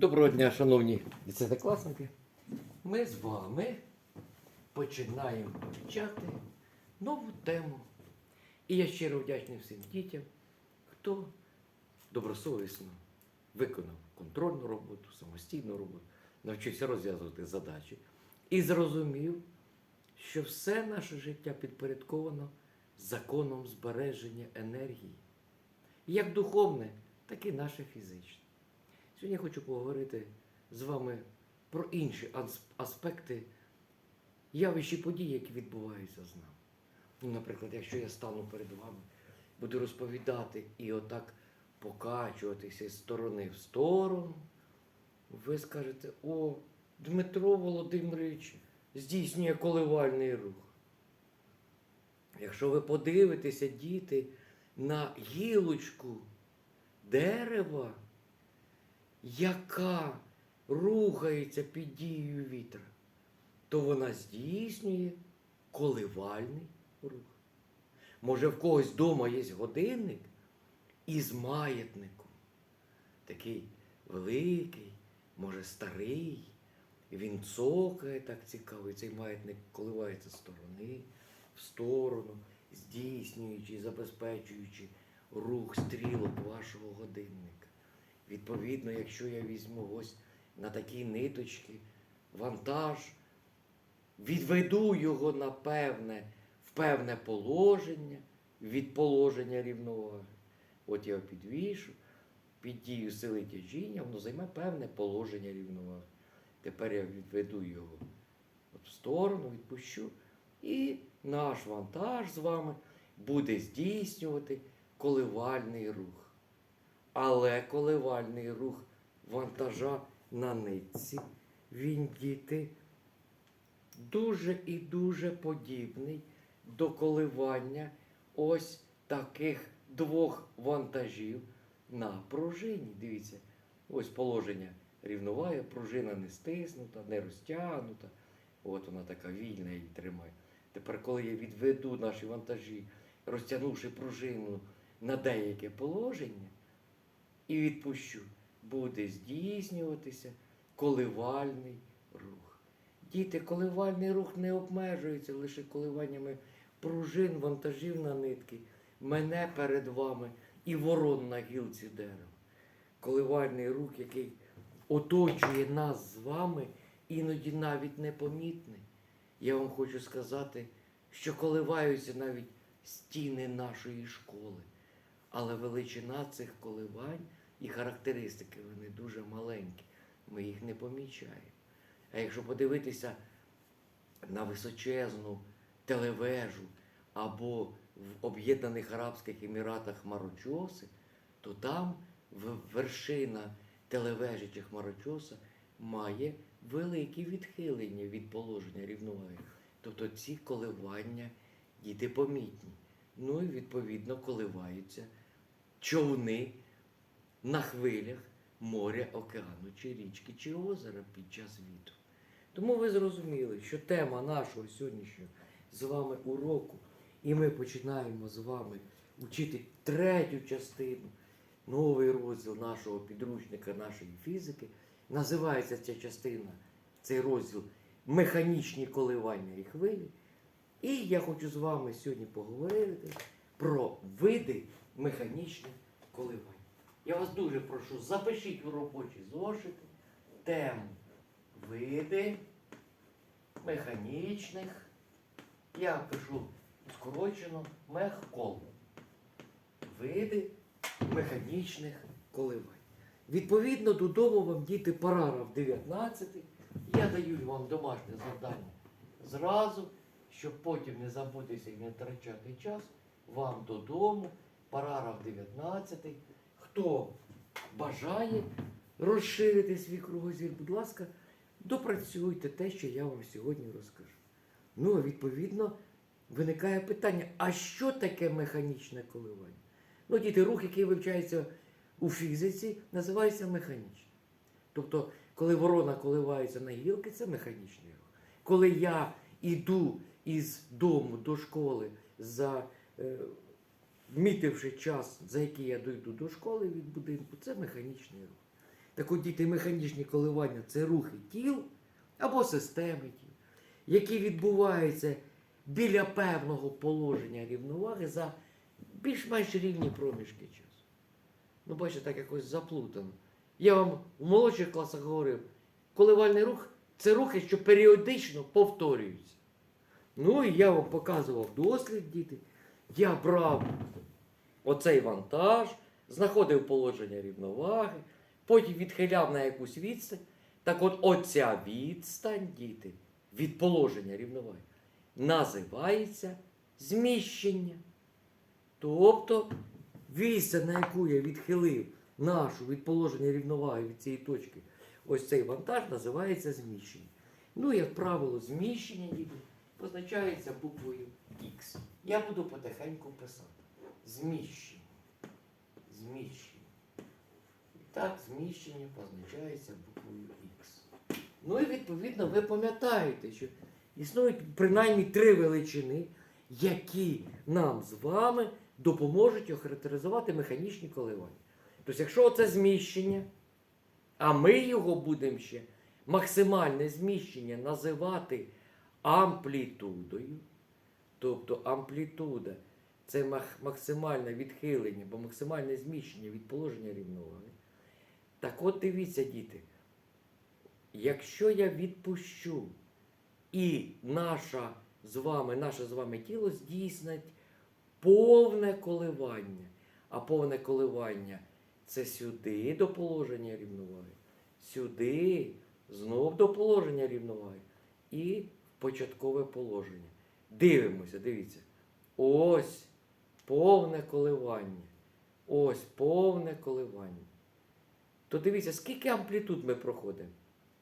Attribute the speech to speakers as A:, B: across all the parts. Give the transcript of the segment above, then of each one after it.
A: Доброго дня, шановні десятикласники. Ми з вами починаємо вивчати нову тему. І я щиро вдячний всім дітям, хто добросовісно виконав контрольну роботу, самостійну роботу, навчився розв'язувати задачі і зрозумів, що все наше життя підпорядковано законом збереження енергії. Як духовне, так і наше фізичне. Сьогодні я хочу поговорити з вами про інші аспекти явищ і подій, які відбуваються з нами. Ну, наприклад, якщо я стану перед вами, буду розповідати і отак покачуватися з сторони в сторону, ви скажете, о, Дмитро Володимирович здійснює коливальний рух. Якщо ви подивитеся, діти, на гілочку дерева, яка рухається під дією вітра, то вона здійснює коливальний рух. Може, в когось вдома є годинник із маятником. Такий великий, може старий. Він цокає так цікаво, і цей маятник коливається з сторони в сторону, здійснюючи, забезпечуючи рух стрілок вашого годинника. Відповідно, якщо я візьму ось на такі ниточки вантаж, відведу його на певне, в певне положення, від положення рівноваги. От я його підвішу, під дію сили тяжіння, воно займе певне положення рівноваги. Тепер я відведу його в сторону, відпущу, і наш вантаж з вами буде здійснювати коливальний рух. Але коливальний рух вантажа на нитці, він діти дуже і дуже подібний до коливання ось таких двох вантажів на пружині. Дивіться, ось положення рівноваги, пружина не стиснута, не розтягнута. От вона така вільна її тримає. Тепер, коли я відведу наші вантажі, розтягнувши пружину на деяке положення, і відпущу, буде здійснюватися коливальний рух. Діти, коливальний рух не обмежується лише коливаннями пружин, вантажів на нитки, мене перед вами і ворон на гілці дерева. Коливальний рух, який оточує нас з вами, іноді навіть непомітний. Я вам хочу сказати, що коливаються навіть стіни нашої школи. Але величина цих коливань і характеристики вони дуже маленькі. Ми їх не помічаємо. А якщо подивитися на височезну телевежу або в Об'єднаних Арабських Еміратах Марочоси, то там вершина телевежі чи хмарочоса має великі відхилення від положення рівноваги. Тобто ці коливання діти помітні. Ну і відповідно коливаються човни на хвилях моря, океану, чи річки, чи озера під час вітру. Тому ви зрозуміли, що тема нашого сьогоднішнього з вами уроку, і ми починаємо з вами вчити третю частину, новий розділ нашого підручника, нашої фізики. Називається ця частина, цей розділ Механічні коливання і хвилі. І я хочу з вами сьогодні поговорити про види механічних коливань. Я вас дуже прошу, запишіть у робочі зошити тему види механічних. Я пишу скорочено мехкол. Види механічних коливань. Відповідно, додому вам діти параграф 19. Я даю вам домашнє завдання зразу, щоб потім не забутися і не втрачати час. Вам додому, параграф 19. Хто бажає розширити свій кругозір, будь ласка, допрацюйте те, що я вам сьогодні розкажу. Ну, відповідно, виникає питання: а що таке механічне коливання? Ну, діти, рух, який вивчається у фізиці, називається механічним. Тобто, коли ворона коливається на гілки, це механічний рух. Коли я йду із дому до школи, за, е, вмітивши час, за який я дойду до школи від будинку, це механічний рух. Так от діти, механічні коливання це рухи тіл або системи тіл, які відбуваються біля певного положення рівноваги за більш-менш рівні проміжки часу. Ну, бачите, так якось заплутано. Я вам у молодших класах говорив, коливальний рух це рухи, що періодично повторюються. Ну і я вам показував дослід, діти. Я брав оцей вантаж, знаходив положення рівноваги, потім відхиляв на якусь відстань. Так от оця відстань, діти, від положення рівноваги, називається зміщення. Тобто відстань, на яку я відхилив нашу від положення рівноваги від цієї точки, ось цей вантаж називається зміщення. Ну, як правило, зміщення діти, позначається буквою Х. Я буду потихеньку писати. Зміщення. Зміщення. І так, зміщення позначається буквою Х. Ну і відповідно ви пам'ятаєте, що існують принаймні три величини, які нам з вами допоможуть охарактеризувати механічні коливання. Тобто, якщо це зміщення, а ми його будемо ще максимальне зміщення називати амплітудою, тобто амплітуда це максимальне відхилення, або максимальне зміщення від положення рівноваги. Так от дивіться, діти, якщо я відпущу і наша з вами, наше з вами тіло здійснить повне коливання, а повне коливання це сюди до положення рівноваги, сюди знов до положення рівноваги і початкове положення. Дивимося, дивіться. Ось повне коливання. Ось повне коливання. То дивіться, скільки амплітуд ми проходимо.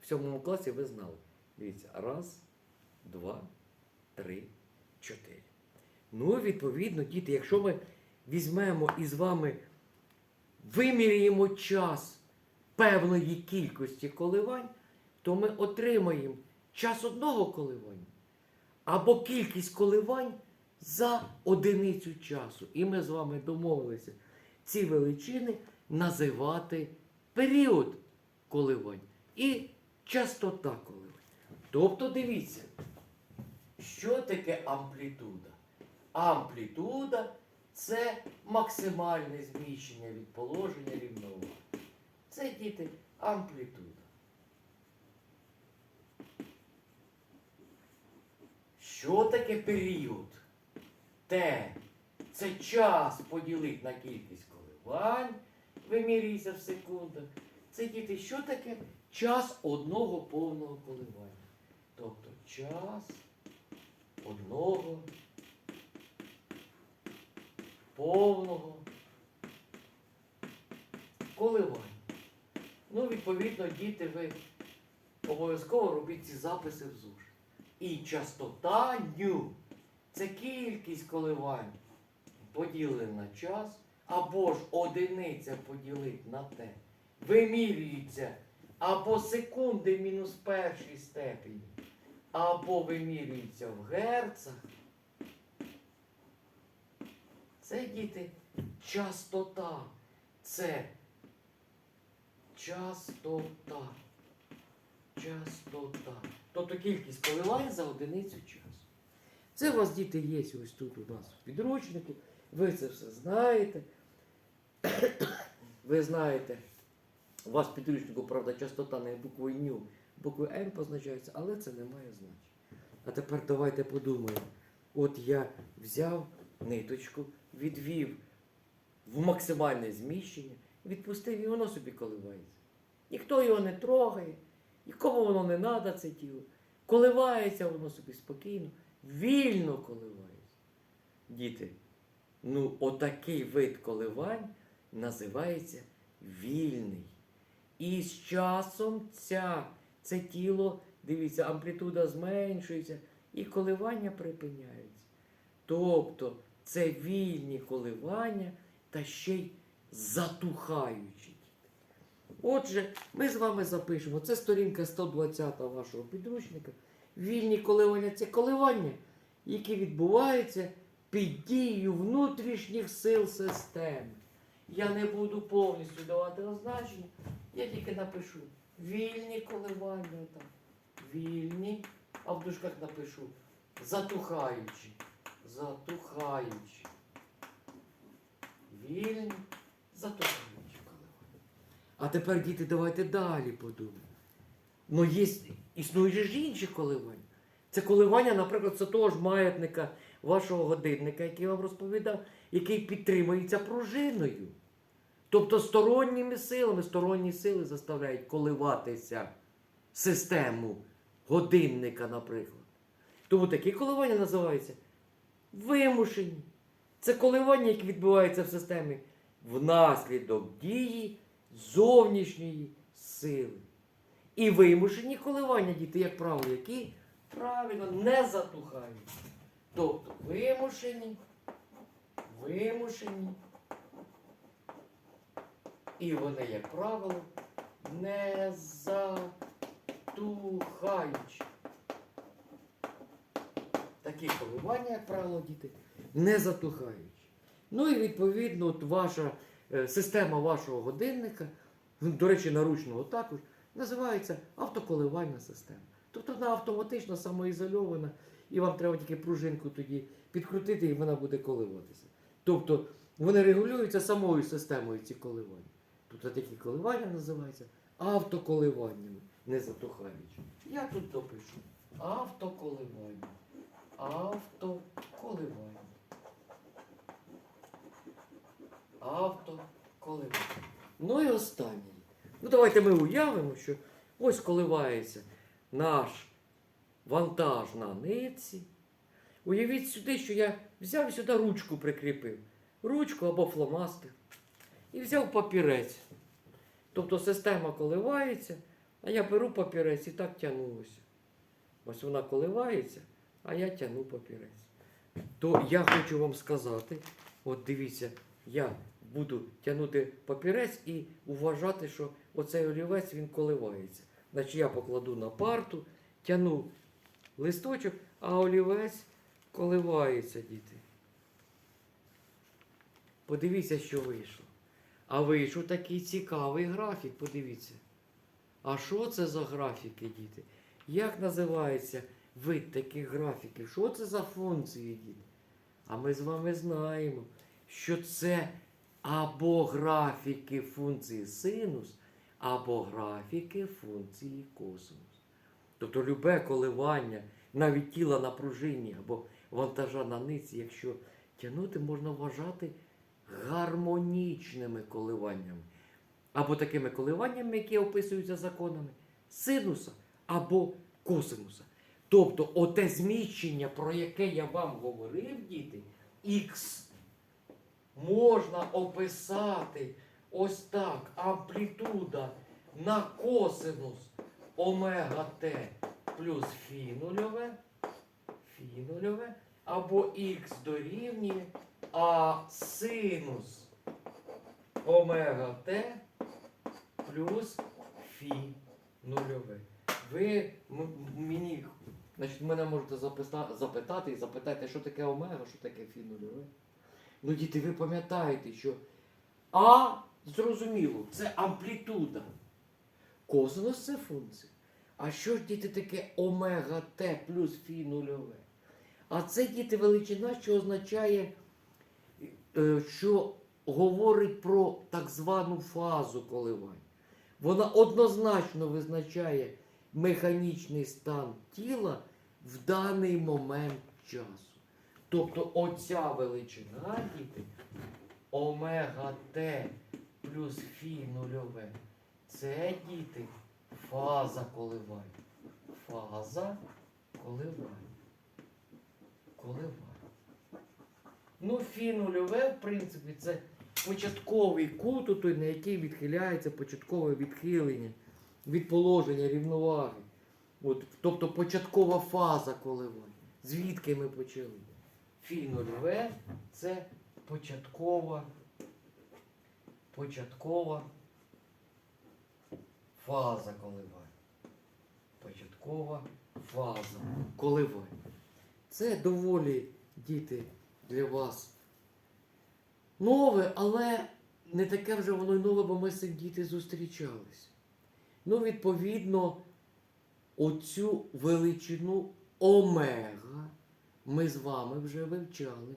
A: В сьомому класі ви знали. Дивіться, раз, два, три, чотири. Ну, відповідно, діти, якщо ми візьмемо і з вами виміряємо час певної кількості коливань, то ми отримаємо час одного коливання або кількість коливань за одиницю часу. І ми з вами домовилися ці величини називати період коливань і частота коливань. Тобто дивіться, що таке амплітуда? Амплітуда це максимальне зміщення від положення рівноваги. Це діти амплітуда. Що таке період? Т. Це час поділити на кількість коливань, вимірюється в секундах. Це діти, що таке час одного повного коливання? Тобто час одного повного коливання. Ну, відповідно, діти, ви обов'язково робіть ці записи в зошит. І частота ню це кількість коливань поділена на час, або ж одиниця поділити на те. Вимірюється або секунди мінус першій степені, або вимірюється в герцах. Це діти частота. Це частота. Частота. Тобто кількість коливань за одиницю часу. Це у вас, діти, є ось тут у нас в підручнику. Ви це все знаєте. Ви знаєте, у вас в підручнику, правда, частота не буквою ню, буквою Н позначається, але це не має значення. А тепер давайте подумаємо. От я взяв ниточку, відвів в максимальне зміщення, відпустив і воно собі коливається. Ніхто його не трогає, нікому воно не треба, це тіло. Коливається воно собі спокійно, вільно коливається. Діти, ну отакий вид коливань називається вільний. І з часом ця, це тіло, дивіться, амплітуда зменшується і коливання припиняються. Тобто це вільні коливання та ще й затухаючі. Отже, ми з вами запишемо. Це сторінка 120 вашого підручника. Вільні коливання це коливання, які відбуваються під дією внутрішніх сил системи. Я не буду повністю давати означення. Я тільки напишу вільні коливання там. Вільні, а в дужках напишу затухаючі. Затухаючі. Вільні, затухаючі. А тепер, діти, давайте далі подумаємо. Ну, є, існують ж інші коливання. Це коливання, наприклад, це того ж маятника вашого годинника, який я вам розповідав, який підтримується пружиною. Тобто сторонніми силами, сторонні сили заставляють коливатися систему годинника, наприклад. Тому такі коливання називаються вимушені. Це коливання, які відбуваються в системі внаслідок дії зовнішньої сили. І вимушені коливання, діти, як правило, які правильно не затухають. Тобто вимушені, вимушені. І вони, як правило, не затухаючі. Такі коливання, як правило, діти, не затухаючі. Ну і відповідно, от ваша система вашого годинника, ну, до речі, наручного також, називається автоколивальна система. Тобто вона автоматично самоізольована, і вам треба тільки пружинку тоді підкрутити, і вона буде коливатися. Тобто вони регулюються самою системою ці коливання. Тобто такі коливання називаються автоколиваннями, не затухаючи. Я тут допишу автоколивання. Автоколивання. Автоколивання. Ну і останнє. Ну давайте ми уявимо, що ось коливається наш вантаж на нитці. Уявіть сюди, що я взяв сюди ручку прикріпив. Ручку або фломастер. І взяв папірець. Тобто система коливається, а я беру папірець і так тягнуся. Ось вона коливається, а я тягну папірець. То я хочу вам сказати, от дивіться, я буду тягнути папірець і вважати, що оцей олівець він коливається. Значить я покладу на парту, тягну листочок, а олівець коливається, діти. Подивіться, що вийшло. А вийшов такий цікавий графік, подивіться. А що це за графіки, діти? Як називається вид таких графіків? Що це за функції, діти? А ми з вами знаємо, що це або графіки функції синус, або графіки функції косинус. Тобто любе коливання, навіть тіла на пружині або вантажа на ниці, якщо тягнути, можна вважати гармонічними коливаннями. Або такими коливаннями, які описуються законами синуса або косинуса. Тобто, оте зміщення, про яке я вам говорив, діти, х можна описати ось так. Амплітуда на косинус омега Т плюс фі нульове, фі нульове, або х дорівнює а синус омега Т плюс фі нульове. Ви мені, значить, мене можете запита- запитати і запитати, що таке омега, що таке фі нульове. Ну, діти, ви пам'ятаєте, що А зрозуміло, це амплітуда. Косинус це функція. А що ж діти таке омега Т плюс фі нульове? А це діти величина, що означає, е, що говорить про так звану фазу коливань. Вона однозначно визначає механічний стан тіла в даний момент часу. Тобто оця величина, діти, омега Т плюс фі нульове. Це діти фаза коливань. Фаза коливань. Коливань. Ну, фі нульове, в принципі, це початковий кут, той, на який відхиляється початкове відхилення від положення рівноваги. От, тобто початкова фаза коливань. Звідки ми почали? Фі нульове це початкова, початкова фаза коливань. Початкова фаза коливань. Це доволі, діти, для вас нове, але не таке вже воно й нове, бо ми з цим діти зустрічались. Ну, відповідно, оцю величину омега ми з вами вже вивчали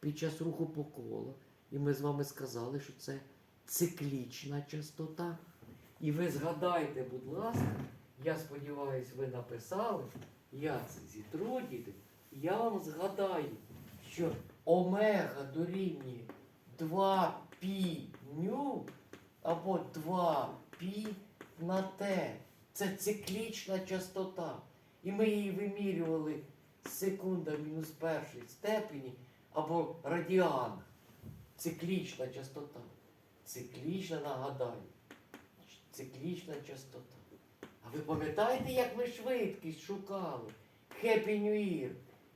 A: під час руху по колу. І ми з вами сказали, що це циклічна частота. І ви згадайте, будь ласка, я сподіваюся, ви написали, я це зітру, діти, я вам згадаю, що омега дорівнює 2 пі ню або 2 пі на Т. Це циклічна частота. І ми її вимірювали секунда мінус першої степені або радіан. Циклічна частота. Циклічна, нагадаю. Циклічна частота. А ви пам'ятаєте, як ми швидкість шукали? Happy New Year.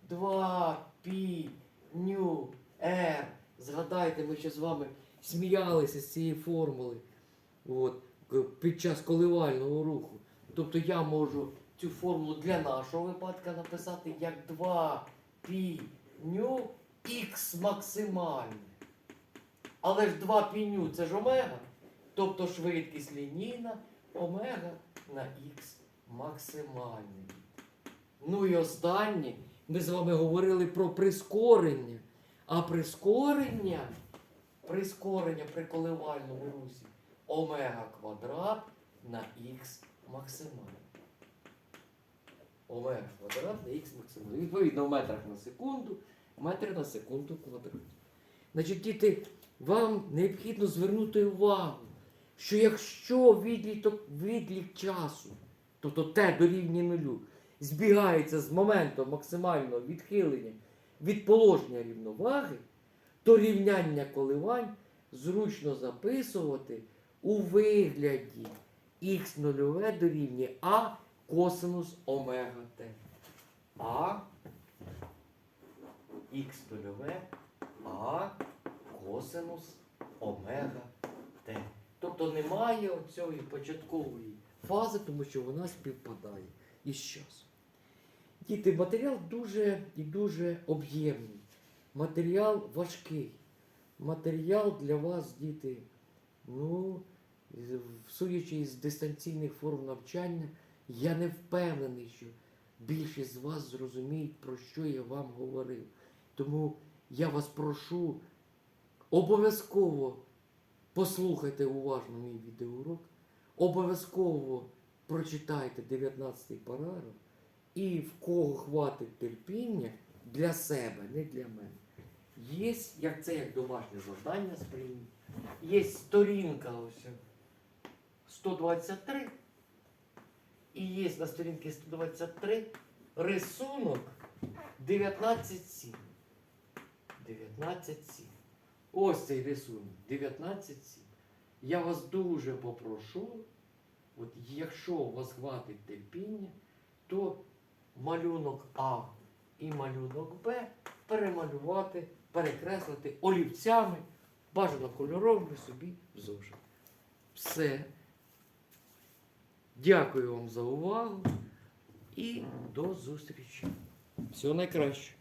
A: 2 пі ню Р. Згадайте, ми ще з вами сміялися з цієї формули от, під час коливального руху. Тобто я можу цю формулу для нашого випадка написати як 2 пі ню х максимальне. Але ж 2 пі ню це ж омега. Тобто швидкість лінійна омега на х максимальний. Ну і останнє, ми з вами говорили про прискорення. А прискорення, прискорення при коливальному русі омега квадрат на х максимальне. Омега квадрат на х максимальне. Відповідно, в метрах на секунду, метр на секунду квадрат. Значить, діти, вам необхідно звернути увагу, що якщо відліток, відлік часу, тобто Т дорівнює нулю, збігається з моментом максимального відхилення від положення рівноваги, то рівняння коливань зручно записувати у вигляді х нульове дорівнює А косинус омега Т. А х нульове А косинус омега Т. Тобто немає оцієї початкової фази, тому що вона співпадає із часом. Діти, матеріал дуже і дуже об'ємний. Матеріал важкий. Матеріал для вас, діти, ну, з- судячи із дистанційних форм навчання, я не впевнений, що більшість з вас зрозуміють, про що я вам говорив. Тому я вас прошу, обов'язково послухайте уважно мій відеоурок, обов'язково прочитайте 19-й параграф, і в кого хватить терпіння для себе, не для мене. Є, як це як домашнє завдання сприйміть, є сторінка ось 123, і є на сторінці 123 рисунок 19.7. 19.7. Ось цей рисунок 19.7. Я вас дуже попрошу, от якщо у вас хватить терпіння, то малюнок А і малюнок Б перемалювати, перекреслити олівцями, бажано кольоровими собі в. Все. Дякую вам за увагу і до зустрічі. Всього найкраще.